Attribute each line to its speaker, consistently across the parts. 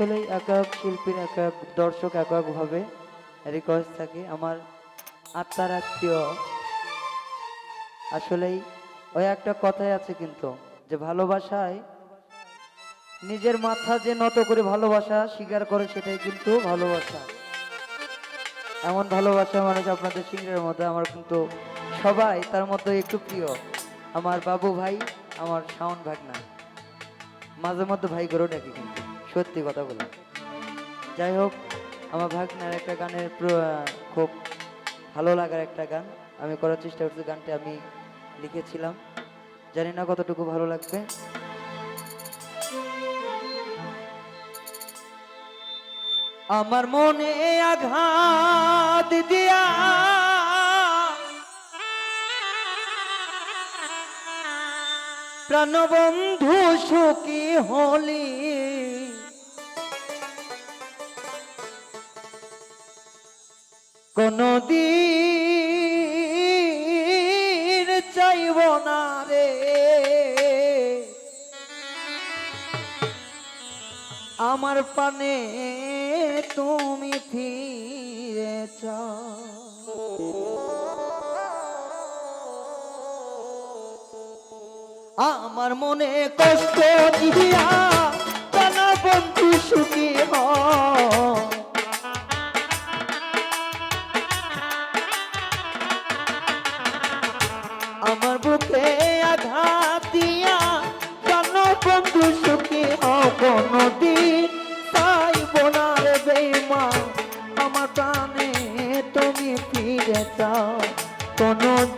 Speaker 1: আসলেই এক এক শিল্পীর এক এক দর্শক এক একভাবে রিকোয়েস্ট থাকে। আমার আত্মার আত্মীয় আসলেই ওই একটা কথাই আছে কিন্তু যে ভালোবাসায় নিজের মাথা যে নত করে ভালোবাসা স্বীকার করে সেটাই কিন্তু ভালোবাসা। এমন ভালোবাসা মানুষ আপনাদের সিংহের মধ্যে, আমার কিন্তু সবাই তার মধ্যে একটু প্রিয়। আমার বাবু ভাই, আমার শাওন ভাগনা। মাঝে মধ্যে ভাই করে ডাকি কিন্তু। সত্যি কথা বলে যাই হোক, আমার ভাগনার একটা গানের খুব ভালো লাগার একটা গান। আমি করার চেষ্টা করছি, গানটি আমি লিখেছিলাম। জানি না কতটুকু ভালো লাগবে। আমার মনে আঘাত দিয়া প্রাণবন্ধু সুখী হলি। কোনদিন চাইব না রে। আমার পানে তুমি ফিরে আমার মনে কষ্ট দিয়া কেন বন্ধু সুখী হয়। কোনদিন তাই বোনার বেমা আমার প্রাণে তুমি ফিরে চাও কোনদিন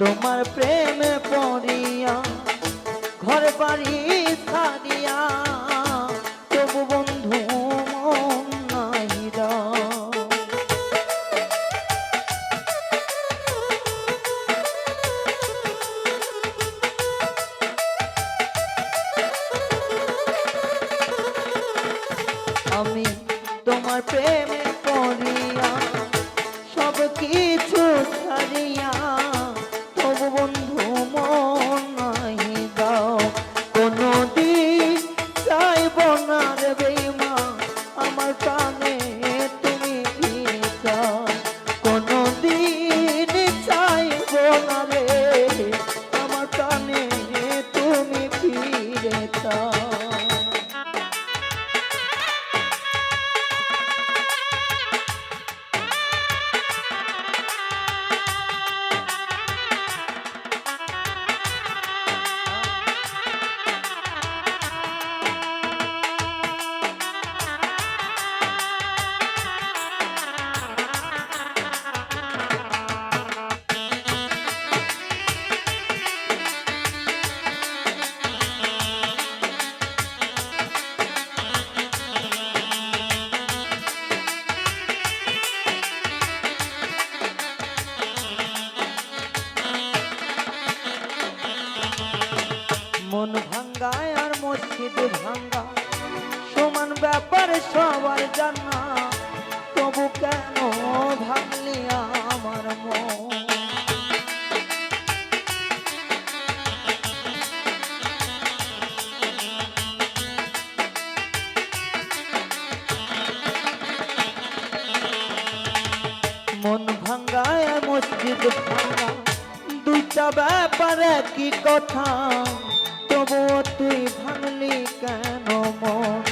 Speaker 1: তোমার প্রেমে পড়িয়া ঘর বাড়ি ছাড়িয়া মন ভাঙ্গায় আর মসজিদ ভাঙ্গা সমান ব্যাপার সবার জানা, তবু কেন ভাঙলি আমার মন? মন ভাঙ্গায় মসজিদ ভাঙ্গা দুইটা ব্যাপার কি কথা। তবু তুই ভাঙলি কেন মন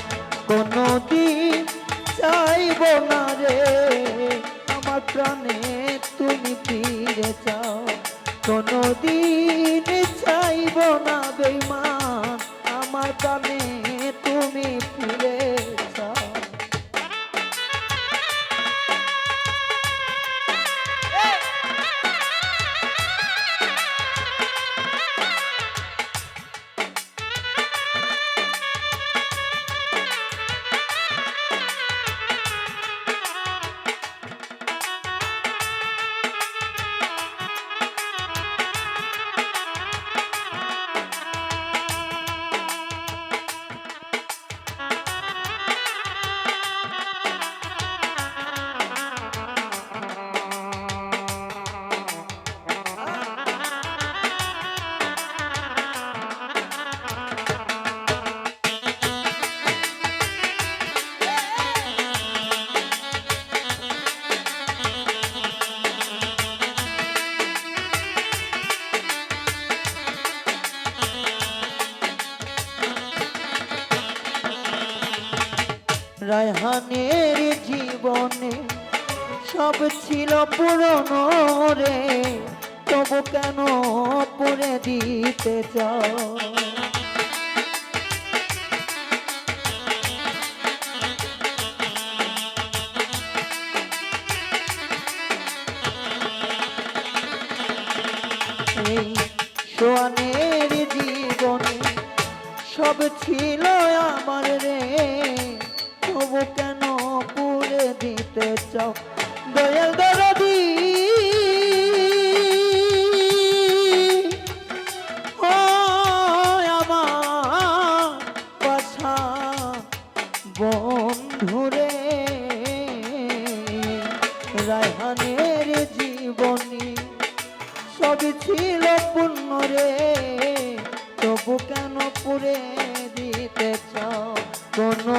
Speaker 1: কোনদিন চাইব না রে। আমার প্রাণে তুমি ফিরে যাও। কোনদিন চাইব না বেমান রায়হানের জীবনে সব ছিল পুরনো রে, তবু কেন পড়ে দিতে চাও? সোয়ানের জীবনে সব ছিল আমার রে তবু কেন পুড়ে দিতে চাও? দয়াল দরদি। ও আমার বাসা বন্ধুরে, রায়হানের জীবনী সবই ছিল পূর্ণ রে। তবু কেন পুরে দিতে চাও? কোনো